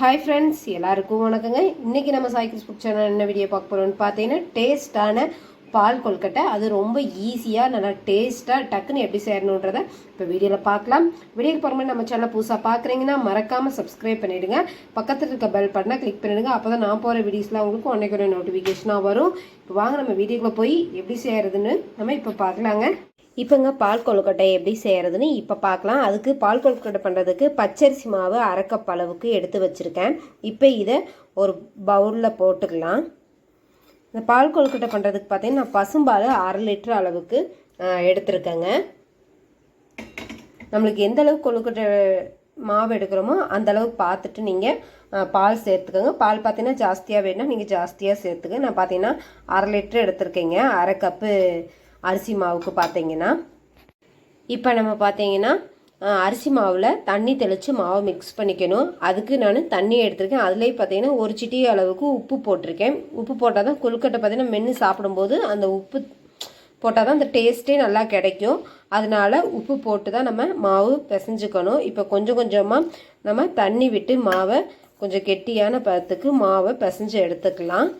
Hi friends எல்லாருக்கும் வணக்கங்க. இன்றைக்கி நம்ம சாய்க்கிள்ஸ் புக் சேனல் என்ன வீடியோ பார்க்க போகிறோம்னு பார்த்தீங்கன்னா டேஸ்ட்டான பால் கொல்கட்டை. அது ரொம்ப ஈஸியாக நல்லா டேஸ்ட்டாக டக்குன்னு எப்படி செய்யணுன்றதை இப்போ வீடியோவில் பார்க்கலாம். வீடியோக்கு போகிற மாதிரி நம்ம சேனல் புதுசாக பார்க்குறீங்கன்னா மறக்காமல் சப்ஸ்கிரைப் பண்ணிவிடுங்க பக்கத்தில் இருக்க பெல் பட்டனை கிளிக் பண்ணிவிடுங்க அப்போ தான் நான் போகிற வீடியோஸ்லாம் உங்களுக்கு உடனே ஒரு நோட்டிஃபிகேஷனாக வரும். இப்போ வாங்க நம்ம வீடியோக்குள்ளே போய் எப்படி செய்கிறதுன்னு நம்ம இப்போ பார்க்கலாங்க. இப்போங்க பால் கொழுக்கட்டை எப்படி செய்கிறதுன்னு இப்போ பார்க்கலாம் அதுக்கு பால் கொழுக்கட்டை பண்ணுறதுக்கு பச்சரிசி மாவு அரை கப் அளவுக்கு எடுத்து வச்சுருக்கேன். இப்போ இதை ஒரு பவுலில் போட்டுக்கலாம். இந்த பால் கொழுக்கட்டை பண்ணுறதுக்கு பார்த்தீங்கன்னா நான் பசும்பால் அரை லிட்டர் அளவுக்கு எடுத்திருக்கேங்க. நம்மளுக்கு எந்த அளவுக்கு கொழுக்கட்டை மாவு எடுக்கிறோமோ அந்தளவுக்கு பார்த்துட்டு நீங்கள் பால் சேர்த்துக்கோங்க. பால் பார்த்தீங்கன்னா ஜாஸ்தியாக வேணும்னா நீங்கள் ஜாஸ்தியாக சேர்த்துக்க. நான் பார்த்தீங்கன்னா அரை லிட்டர் எடுத்திருக்கேங்க. அரை கப்பு அரிசி மாவுக்கு பார்த்தீங்கன்னா இப்போ நம்ம பார்த்தீங்கன்னா அரிசி மாவில் தண்ணி தெளித்து மாவை மிக்ஸ் பண்ணிக்கணும். அதுக்கு நான் தண்ணி எடுத்திருக்கேன். அதுலேயே பார்த்தீங்கன்னா ஒரு சிட்டி அளவுக்கு உப்பு போட்டிருக்கேன். உப்பு போட்டால் தான் கொழுக்கட்டை பார்த்தீங்கன்னா மென்று சாப்பிடும்போது அந்த உப்பு போட்டால் தான் அந்த டேஸ்ட்டே நல்லா கிடைக்கும். அதனால உப்பு போட்டு தான் நம்ம மாவு பிசைஞ்சுக்கணும். இப்போ கொஞ்சம் கொஞ்சமாக நம்ம தண்ணி விட்டு மாவை கொஞ்சம் கெட்டியான பதத்துக்கு மாவை பிசைஞ்சு எடுத்துக்கலாம்.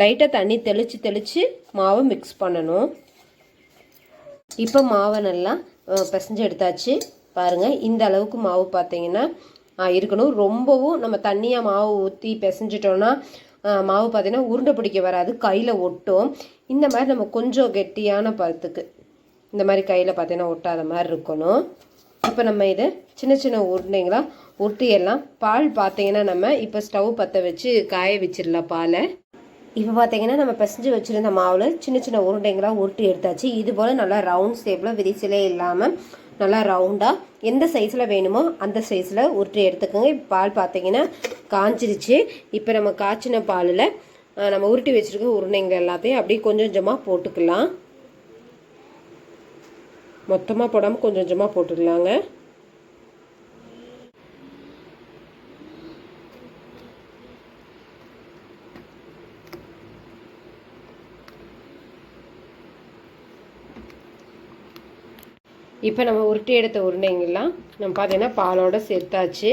லைட்டாக தண்ணி தெளித்து தெளித்து மாவை மிக்ஸ் பண்ணணும். இப்போ மாவை நல்லா பிசைஞ்சு எடுத்தாச்சு. பாருங்கள் இந்த அளவுக்கு மாவு பார்த்தீங்கன்னா இருக்கணும். ரொம்பவும் நம்ம தண்ணியாக மாவு ஊற்றி பிசைஞ்சிட்டோன்னா மாவு பார்த்தீங்கன்னா உருண்டை பிடிக்க வராது. கையில் ஒட்டும். இந்த மாதிரி நம்ம கொஞ்சம் கெட்டியான பருத்துக்கு இந்த மாதிரி கையில் பார்த்தீங்கன்னா ஒட்டாத மாதிரி இருக்கணும். இப்போ நம்ம இதை சின்ன சின்ன உருண்டைங்களா உருட்டி எல்லாம் பால் பார்த்தீங்கன்னா நம்ம இப்போ ஸ்டவ் பற்ற வச்சு காய வச்சிடலாம் பாலை. இப்போ பார்த்தீங்கன்னா நம்ம பிசைஞ்சு வச்சுருந்த மாவில் சின்ன சின்ன உருண்டைங்களாக உருட்டி எடுத்தாச்சு. இது போல் நல்லா ரவுண்ட் ஷேப்பில் விரிசலே இல்லாமல் நல்லா ரவுண்டாக எந்த சைஸில் வேணுமோ அந்த சைஸில் உருட்டி எடுத்துக்கோங்க. இப்போ பால் பார்த்தீங்கன்னா காய்ச்சிருச்சு இப்போ நம்ம காய்ச்சின பாலில் நம்ம உருட்டி வச்சுருக்க உருண்டைங்கள் எல்லாத்தையும் அப்படியே கொஞ்சம் கொஞ்சமாக போட்டுக்கலாம். மொத்தமாக போடாமல் கொஞ்சம் கொஞ்சமாக போட்டுக்கலாங்க. இப்போ நம்ம உருட்டி எடுத்த உருண்டைங்கெல்லாம் நம்ம பார்த்தீங்கன்னா பாலோட சேர்த்தாச்சு.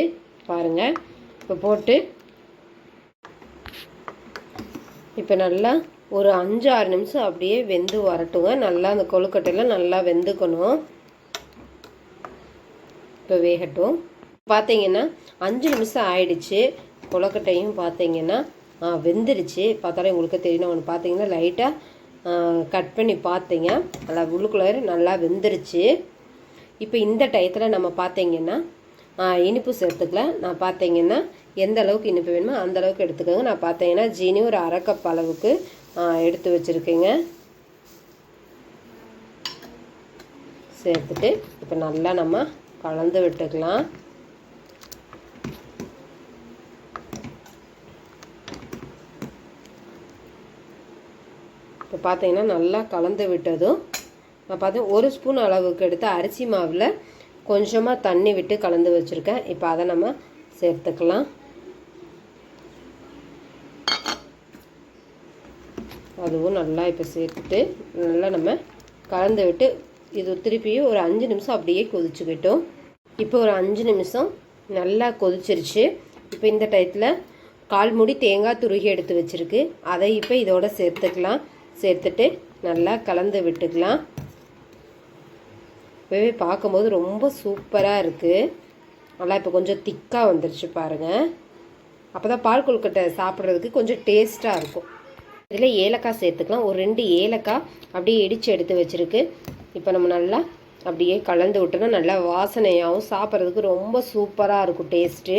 பாருங்கள் இப்போ போட்டு இப்போ நல்லா ஒரு அஞ்சு ஆறு நிமிஷம் அப்படியே வெந்து வரட்டுங்க. நல்லா அந்த கொழுக்கட்டையெல்லாம் நல்லா வெந்துக்கணும். இப்போ வேகட்டும். பார்த்தீங்கன்னா அஞ்சு நிமிஷம் ஆயிடுச்சு. கொழுக்கட்டையும் பார்த்தீங்கன்னா வெந்துருச்சு. பார்த்தாலே உங்களுக்கு தெரியணும் ஒன்று பார்த்தீங்கன்னா லைட்டாக கட் பண்ணி பார்த்தீங்க. நல்லா உள்ளுக்குள்ளே நல்லா வெந்துருச்சு. இப்போ இந்த டயத்தில் நம்ம பார்த்தீங்கன்னா இனிப்பு சேர்த்துக்கலாம் நான் பார்த்தீங்கன்னா எந்த அளவுக்கு இனிப்பு வேணுமோ அந்த அளவுக்கு எடுத்துக்கோங்க. நான் பார்த்தீங்கன்னா ஜீனி ஒரு அரை கப் அளவுக்கு எடுத்து வச்சுருக்கேங்க. சேர்த்துட்டு இப்போ நல்லா நம்ம கலந்து விட்டுக்கலாம். இப்போ பார்த்தீங்கன்னா நல்லா கலந்து விட்டதும் நான் ஒரு ஸ்பூன் அளவுக்கு எடுத்து அரிசி மாவில் கொஞ்சமாக தண்ணி விட்டு கலந்து வச்சுருக்கேன். இப்போ அதை நம்ம சேர்த்துக்கலாம். அதுவும் நல்லா இப்போ சேர்த்துட்டு நல்லா நம்ம கலந்து விட்டு இது திருப்பியும் ஒரு அஞ்சு நிமிஷம் அப்படியே கொதிச்சுக்கிட்டோம். இப்போ ஒரு அஞ்சு நிமிஷம் நல்லா கொதிச்சிருச்சு. இப்போ இந்த டயத்தில் கால் மூடி தேங்காய் துருகி எடுத்து வச்சுருக்கு. அதை இப்போ இதோட சேர்த்துக்கலாம். சேர்த்துட்டு நல்லா கலந்து விட்டுக்கலாம். அப்போவே பார்க்கும்போது ரொம்ப சூப்பராக இருக்குது நல்லா இப்போ கொஞ்சம் திக்காக வந்துருச்சு பாருங்கள் அப்போ தான் பால் கொழுக்கட்டை சாப்பிட்றதுக்கு கொஞ்சம் டேஸ்ட்டாக இருக்கும். இதில் ஏலக்காய் சேர்த்துக்கலாம். ஒரு ரெண்டு ஏலக்காய் அப்படியே இடித்து எடுத்து வச்சுருக்கு. இப்போ நம்ம நல்லா அப்படியே கலந்து விட்டோன்னா நல்லா வாசனையாகவும் சாப்பிட்றதுக்கு ரொம்ப சூப்பராக இருக்கும் டேஸ்ட்டு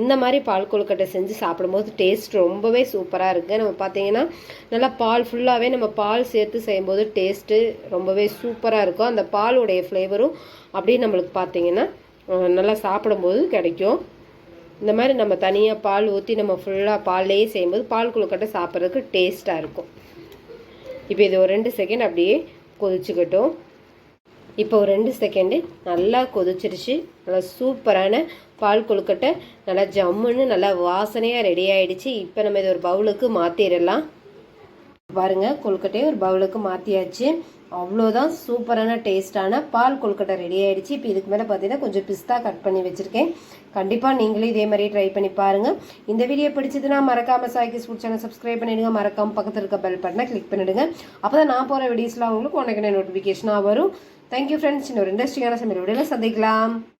இந்த மாதிரி பால் கொழுக்கட்டை செஞ்சு சாப்பிடும்போது டேஸ்ட் ரொம்பவே சூப்பராக இருக்குது நம்ம பார்த்தீங்கன்னா நல்லா பால் ஃபுல்லாகவே நம்ம பால் சேர்த்து செய்யும்போது டேஸ்ட்டு ரொம்பவே சூப்பராக இருக்கும். அந்த பாலுடைய ஃப்ளேவரும் அப்படியே நம்மளுக்கு பார்த்தீங்கன்னா நல்லா சாப்பிடும்போது கிடைக்கும். இந்த மாதிரி நம்ம தனியாக பால் ஊற்றி நம்ம ஃபுல்லாக பால்லேயே செய்யும்போது பால் கொழுக்கட்டை சாப்பிட்றதுக்கு டேஸ்ட்டாக இருக்கும். இப்போ இது ஒரு ரெண்டு செகண்ட் அப்படியே கொதிச்சுக்கட்டும். இப்போ ஒரு ரெண்டு செகண்டு நல்லா கொதிச்சிருச்சு. நல்லா சூப்பரான பால் கொழுக்கட்டை நல்லா ஜம்முன்னு நல்லா வாசனையாக ரெடி ஆயிடுச்சு. இப்போ நம்ம இதை ஒரு பவுலுக்கு மாற்றிடலாம் பாருங்க கொழுக்கட்டையை ஒரு பவுலுக்கு மாற்றியாச்சு அவ்வளோதான் சூப்பரான டேஸ்ட்டான பால் கொழுக்கட்டை ரெடி ஆகிடுச்சு இப்போ இதுக்கு மேலே பார்த்தீங்கன்னா கொஞ்சம் பிஸ்தா கட் பண்ணி வச்சுருக்கேன். கண்டிப்பாக நீங்களும் இதே மாதிரி ட்ரை பண்ணி பாருங்கள் இந்த வீடியோ பிடிச்சதுன்னா மறக்காமல் சாய்க்கு ஃபுட் சேனல் சப்ஸ்கிரைப் பண்ணிடுங்க. மறக்காமல் பக்கத்தில் இருக்க பெல் பட்டனை கிளிக் பண்ணிவிடுங்க அப்போ தான் நான் போகிற வீடியோஸ்லாம் உங்களுக்கு உனக்கு நோட்டிஃபிகேஷனாக வரும். தேங்க்யூ ஃப்ரெண்ட்ஸ் இன்னொரு இண்டஸ்ட்ரியான சமையல் வீடியோவில் சந்திக்கலாம்.